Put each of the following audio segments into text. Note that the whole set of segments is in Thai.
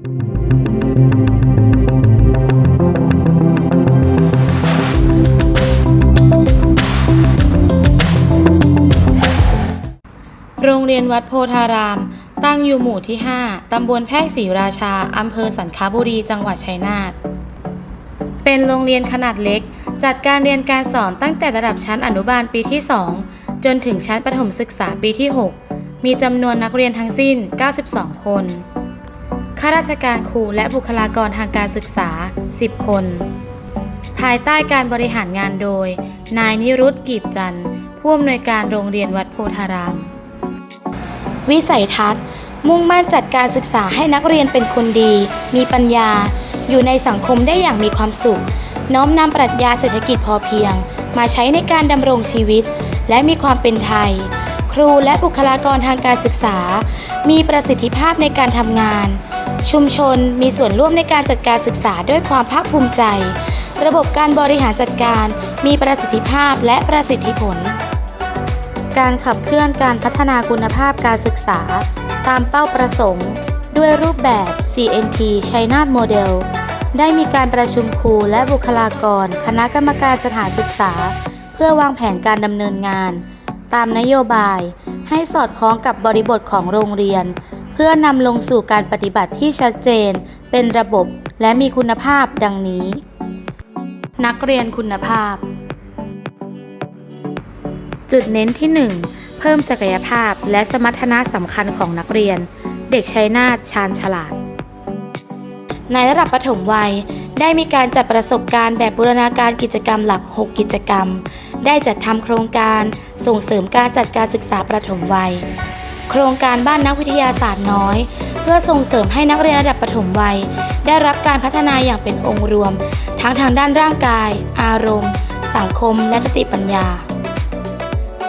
โรงเรียนวัดโพธาราม ตั้งอยู่หมู่ที่ 5 ตำบลแพรกศรีราชา อำเภอสันคบุรี จังหวัดชัยนาท เป็นโรงเรียนขนาดเล็ก จัดการเรียนการสอนตั้งแต่ระดับชั้นอนุบาลปีที่ 2 จนถึงชั้นประถมศึกษาปีที่ 6 มีจำนวนนักเรียนทั้งสิ้น 92 คน ข้าราชการครูและบุคลากรทางการศึกษา 10 คน ภายใต้การบริหารงานโดย นายนิรุตกีบจันทร์ผู้อำนวยการโรงเรียนวัดโพธาราม วิสัยทัศน์ มุ่งมั่นจัดการศึกษาให้นักเรียนเป็นคนดี มีปัญญา อยู่ในสังคมได้อย่างมีความสุข น้อมนำปรัชญาเศรษฐกิจพอเพียง มาใช้ในการดำรงชีวิต และมีความเป็นไทย ครูและบุคลากรทางการศึกษา มีประสิทธิภาพในการทำงาน ชุมชนมีส่วนร่วมในการจัดการศึกษาด้วยความภาคภูมิใจ ระบบการบริหารจัดการมีประสิทธิภาพและประสิทธิผล การขับเคลื่อนการพัฒนาคุณภาพการศึกษา ตามเป้าประสงค์ ด้วยรูปแบบ CNT ชัยนาทโมเดลได้มีการประชุมครูและบุคลากร คณะกรรมการสถานศึกษา เพื่อวางแผนการดำเนินงาน ตามนโยบาย ให้สอดคล้องกับบริบทของโรงเรียน พื่อนำลงสู่การปฏิบัติที่ชัดเจน เป็นระบบและมีคุณภาพดังนี้ นักเรียนคุณภาพ จุดเน้นที่ 1 เพิ่มศักยภาพและสมรรถนะสำคัญของนักเรียน เด็กชัยนาทชาญฉลาด ในระดับประถมวัยได้มีการจัดประสบการณ์แบบบูรณาการกิจกรรมหลัก 6 กิจกรรม ได้จัดทำโครงการส่งเสริมการจัดการศึกษาประถมวัย โครงการบ้านนักวิทยาศาสตร์น้อย เพื่อส่งเสริมให้นักเรียนระดับประถมวัย ได้รับการพัฒนาอย่างเป็นองค์รวม ทั้งทางด้านร่างกาย อารมณ์ สังคม และสติปัญญา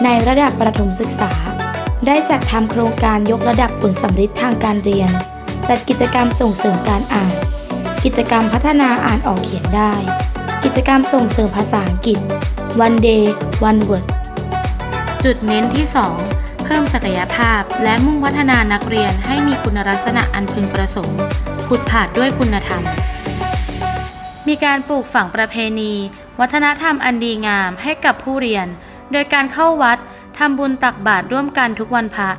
ในระดับประถมศึกษา ได้จัดทำโครงการยกระดับผลสำฤทธิ์ทางการเรียน จัดกิจกรรมส่งเสริมการอ่าน กิจกรรมพัฒนาอ่านออกเขียนได้ กิจกรรมส่งเสริมภาษาอังกฤษ One Day One Word จุดเน้นที่ 2 เพิ่มศักยภาพ และมุ่งพัฒนานักเรียนให้มีคุณลักษณะอันพึงประสงค์ผุดผาดด้วยคุณธรรม มีการปลูกฝังประเพณี วัฒนธรรมอันดีงามให้กับผู้เรียน โดยการเข้าวัดทำบุญตักบาตรร่วมกันทุกวันพระ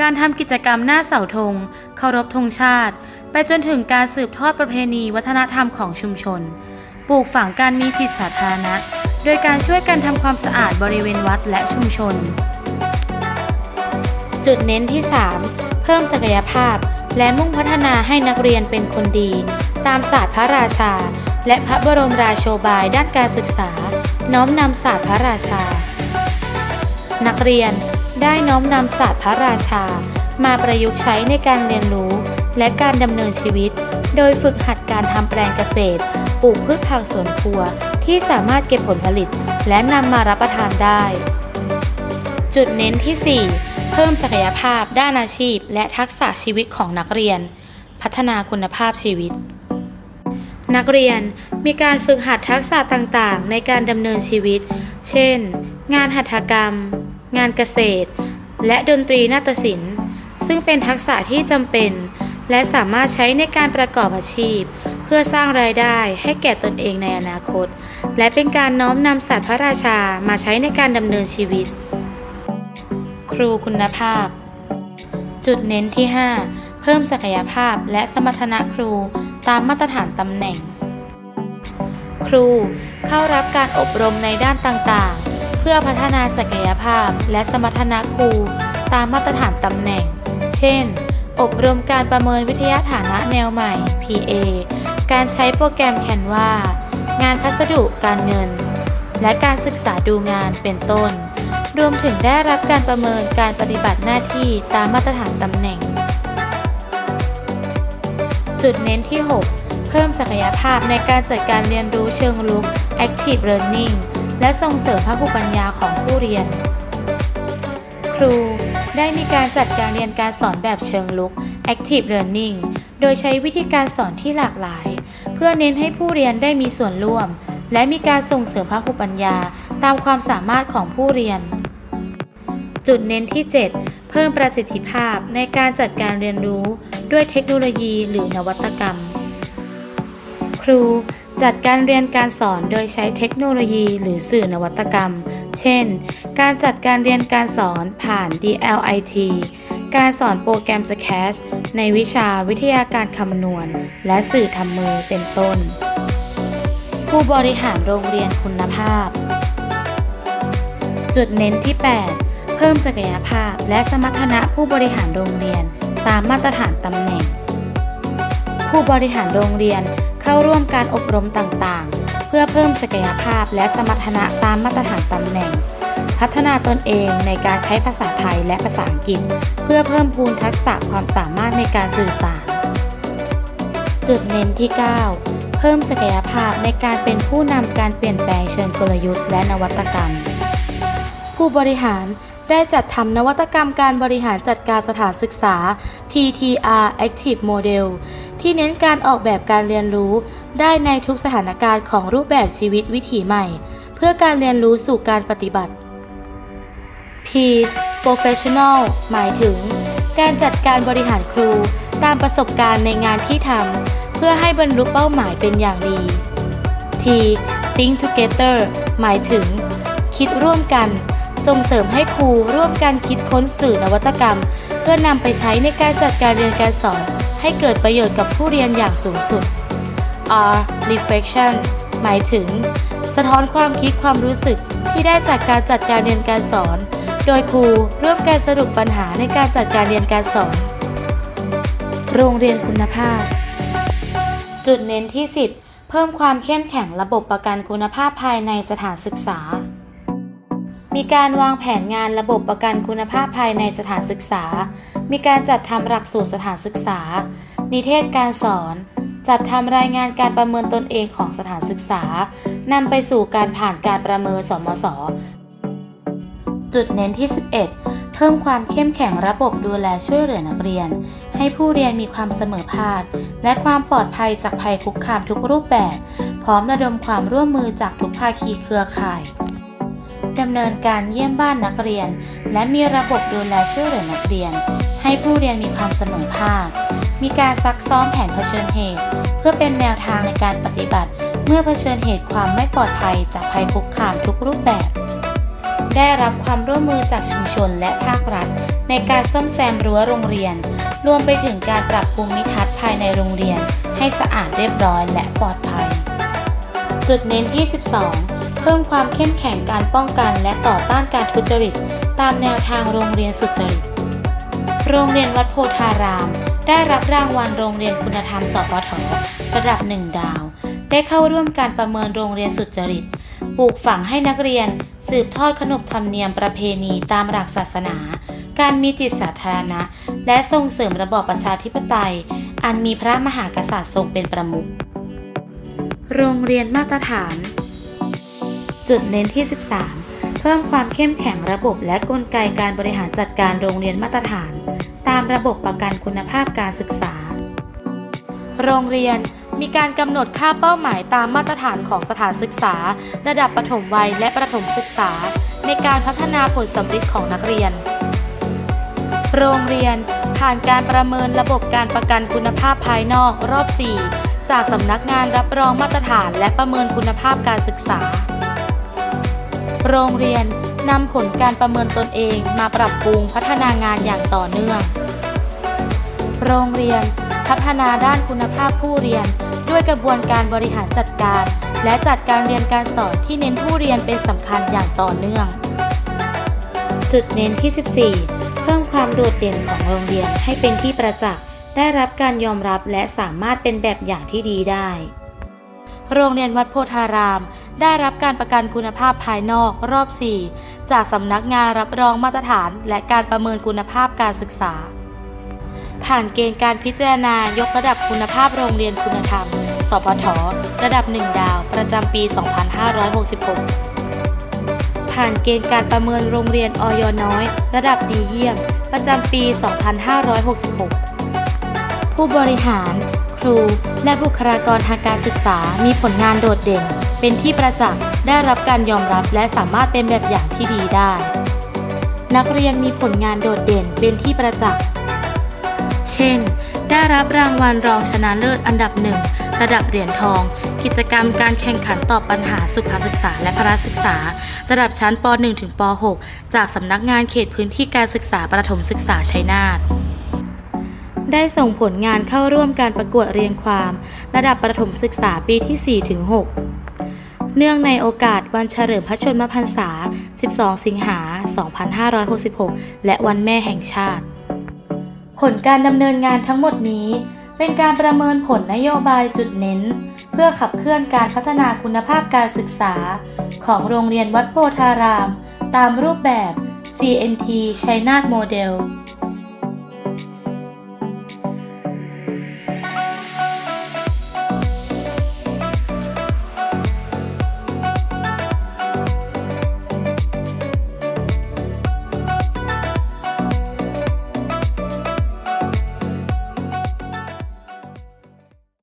การทำกิจกรรมหน้าเสาธง เคารพธงชาติ ไปจนถึงการสืบทอดประเพณีวัฒนธรรมของชุมชน ปลูกฝังการมีจิตสาธารณะ โดยการช่วยกันทำความสะอาดบริเวณวัดและชุมชน จุดเน้นที่ 3 เพิ่มศักยภาพ และมุ่งพัฒนาให้นักเรียนเป็นคนดี ตามศาสตร์พระราชา และพระบรมราโชบายด้านการศึกษา น้อมนำศาสตร์พระราชา นักเรียนได้น้อมนำศาสตร์พระราชา มาประยุกต์ใช้ในการเรียนรู้ และการดำเนินชีวิต โดยฝึกหัดการทำแปลงเกษตร ปลูกพืชผักสวนครัว ที่สามารถเก็บผลผลิต และนำมารับประทานได้ จุดเน้นที่ 4 เพิ่มศักยภาพด้านอาชีพ และทักษะชีวิตของนักเรียน พัฒนาคุณภาพชีวิต นักเรียนมีการฝึกหัดทักษะต่างๆ ในการดำเนินชีวิต เช่น งานหัตถกรรม งานเกษตร และดนตรีนาฏศิลป์ ซึ่งเป็นทักษะที่จำเป็น และสามารถใช้ในการประกอบอาชีพ เพื่อสร้างรายได้ให้แก่ตนเองในอนาคต และเป็นการน้อมนำศาสตร์พระราชามาใช้ในการดำเนินชีวิต รูคุณภาพ จุดเน้นที่ 5 เพิ่มศักยภาพและสมรรถนะครูตามมาตรฐานตำแหน่ง ครูเข้ารับการอบรมในด้านต่างๆ เพื่อพัฒนาศักยภาพและสมรรถนะครูตามมาตรฐานตำแหน่ง เช่น อบรมการประเมินวิทยาฐานะแนวใหม่ PA การใช้โปรแกรม Canva งานพัสดุการเงิน และการศึกษาดูงานเป็นต้น รวมถึงได้รับการประเมินการปฏิบัติหน้าที่ตามมาตรฐานตำแหน่ง จุดเน้นที่ 6 เพิ่มศักยภาพในการจัดการเรียนรู้เชิงรุก Active Learning และส่งเสริมพหุปัญญาของผู้เรียน ครูได้มีการจัดการเรียนการสอนแบบเชิงลุก Active Learning โดยใช้วิธีการสอนที่หลากหลาย เพื่อเน้นให้ผู้เรียนได้มีส่วนร่วม และมีการส่งเสริมพหุปัญญาตามความสามารถของผู้เรียน จุดเน้นที่ 7 เพิ่มประสิทธิภาพในการจัดการเรียนรู้ด้วยเทคโนโลยีหรือนวัตกรรม ครูจัดการเรียนการสอนโดยใช้เทคโนโลยีหรือสื่อนวัตกรรม เช่น การจัดการเรียนการสอนผ่าน DLIT การสอนโปรแกรม Sketch ในวิชาวิทยาการคำนวณ และสื่อทำมือเป็นต้น ผู้บริหารโรงเรียนคุณภาพ จุดเน้นที่ 8 พิ่มศักยภาพและสมรรถนะผู้บริหารโรงเรียน ตามมาตรฐานตำแหน่ง ผู้บริหารโรงเรียนเข้าร่วมการอบรมต่างๆ เพื่อเพิ่มศักยภาพและสมรรถนะตามมาตรฐานตำแหน่ง พัฒนาตนเองในการใช้ภาษาไทยและภาษาอังกฤษ เพื่อเพิ่มพูนทักษะความสามารถในการสื่อสาร จุดเน้นที่ 9 เพิ่มศักยภาพในการเป็นผู้นำการเปลี่ยนแปลงเชิงกลยุทธ์และนวัตกรรม ผู้บริหาร ได้จัดทำนวัตกรรมการบริหารจัดการสถานศึกษา PTR Active Model ที่เน้นการออกแบบการเรียนรู้ได้ในทุกสถานการณ์ของรูปแบบชีวิตวิถีใหม่ เพื่อการเรียนรู้สู่การปฏิบัติ P Professional หมายถึง การจัดการบริหารครู ตามประสบการณ์ในงานที่ทำเพื่อให้บรรลุเป้าหมายเป็นอย่างดี T Think Together หมายถึง คิดร่วมกัน ส่งเสริมให้ครูร่วมกันคิดค้นสื่อนวัตกรรม เพื่อนำไปใช้ในการจัดการเรียนการสอน ให้เกิดประโยชน์กับผู้เรียนอย่างสูงสุด R reflection หมายถึง สะท้อนความคิดความรู้สึกที่ได้จากการจัดการเรียนการสอน โดยครูร่วมกันสรุปปัญหาในการจัดการเรียนการสอน โรงเรียนคุณภาพ จุดเน้นที่ 10 เพิ่มความเข้มแข็งระบบประกันคุณภาพภายในสถานศึกษา มีการวางแผนงานระบบประกันคุณภาพภายในสถานศึกษา มีการจัดทำหลักสูตรสถานศึกษา นิเทศการสอน จัดทำรายงานการประเมินตนเองของสถานศึกษานำไปสู่การผ่านการประเมินสมศจุดเน้นที่ 11 เพิ่มความเข้มแข็งระบบดูแลช่วยเหลือนักเรียน ให้ผู้เรียนมีความเสมอภาค และความปลอดภัยจากภัยคุกคามทุกรูปแบบ พร้อมระดมความร่วมมือจากทุกภาคีเครือข่าย ดำเนินการเยี่ยมบ้านนักเรียน และมีระบบดูแลช่วยเหลือนักเรียน ให้ผู้เรียนมีความเสมอภาค มีการซักซ้อมแผนเผชิญเหตุ เพื่อเป็นแนวทางในการปฏิบัติ เมื่อเผชิญเหตุความไม่ปลอดภัยจากภัยคุกคามทุกรูปแบบ ได้รับความร่วมมือจากชุมชนและภาครัฐ ในการซ่อมแซมรั้วโรงเรียน รวมไปถึงการปรับภูมิทัศน์ภายในโรงเรียน ให้สะอาดเรียบร้อยและปลอดภัย จุดเน้นที่ 12 เพิ่มความเข้มแข็งการป้องกันและต่อต้านการทุจริต ตามแนวทางโรงเรียนสุจริต โรงเรียนวัดโพธาราม ได้รับรางวัลโรงเรียนคุณธรรมสปทระดับหนึ่งดาว ได้เข้าร่วมการประเมินโรงเรียนสุจริต ปลูกฝังให้นักเรียน สืบทอดขนบธรรมเนียมประเพณีตามหลักศาสนา การมีจิตสาธารณะ และส่งเสริมระบอบประชาธิปไตย อันมีพระมหากษัตริย์ทรงเป็นประมุขโรงเรียนมาตรฐาน จุดเน้นที่ 13 เพิ่มความเข้มแข็งระบบและกลไกการบริหารจัดการโรงเรียนมาตรฐาน ตามระบบประกันคุณภาพการศึกษา โรงเรียนมีการกำหนดค่าเป้าหมายตามมาตรฐานของสถานศึกษา ระดับประถมวัยและประถมศึกษา ในการพัฒนาผลสำเร็จของนักเรียน โรงเรียนผ่านการประเมินระบบการประกันคุณภาพภายนอกรอบ 4 จากสำนักงานรับรองมาตรฐานและประเมินคุณภาพการศึกษา โรงเรียนนำผลการประเมินตนเองมาปรับปรุงพัฒนางานอย่างต่อเนื่อง โรงเรียนพัฒนาด้านคุณภาพผู้เรียน ด้วยกระบวนการบริหารจัดการ และจัดการเรียนการสอนที่เน้นผู้เรียนเป็นสำคัญอย่างต่อเนื่อง จุดเน้นที่ 14 เพิ่มความโดดเด่นของโรงเรียนให้เป็นที่ประจักษ์ได้รับการยอมรับและสามารถเป็นแบบอย่างที่ดีได้ โรงเรียนวัดโพธาราม ได้รับการประกันคุณภาพภายนอกรอบ 4 จากสำนักงานรับรองมาตรฐาน และการประเมินคุณภาพการศึกษา ผ่านเกณฑ์การพิจารณายกระดับคุณภาพโรงเรียนคุณธรรมสปทระดับ 1 ดาว ประจำปี 2566 ผ่านเกณฑ์การประเมินโรงเรียนอยน้อย ระดับดีเยี่ยม ประจำปี 2566 ผู้บริหาร ครู และบุคลากรทางการศึกษามีผลงานโดดเด่น เป็นที่ประจักษ์ได้รับการยอมรับและสามารถเป็นแบบอย่างที่ดีได้ นักเรียนมีผลงานโดดเด่นเป็นที่ประจักษ์เช่น ได้รับรางวัลรองชนะเลิศอันดับหนึ่งระดับเหรียญทอง กิจกรรมการแข่งขันตอบปัญหาสุขศึกษาและพละศึกษา ระดับชั้นป .1 ถึงป .6 จากสำนักงานเขตพื้นที่การศึกษาประถมศึกษาชัยนาท ได้ส่งผลงานเข้าร่วมการประกวดเรียงความ ระดับประถมศึกษาปีที่ 4 ถึง 6 เนื่องในโอกาสวันเฉลิมพระชนมพรรษา 12 สิงหา 2566 และวันแม่แห่งชาติ ผลการดำเนินงานทั้งหมดนี้ เป็นการประเมินผลนโยบายจุดเน้น เพื่อขับเคลื่อนการพัฒนาคุณภาพการศึกษา ของโรงเรียนวัดโพธาราม ตามรูปแบบ CNT ชัยนาทโมเดล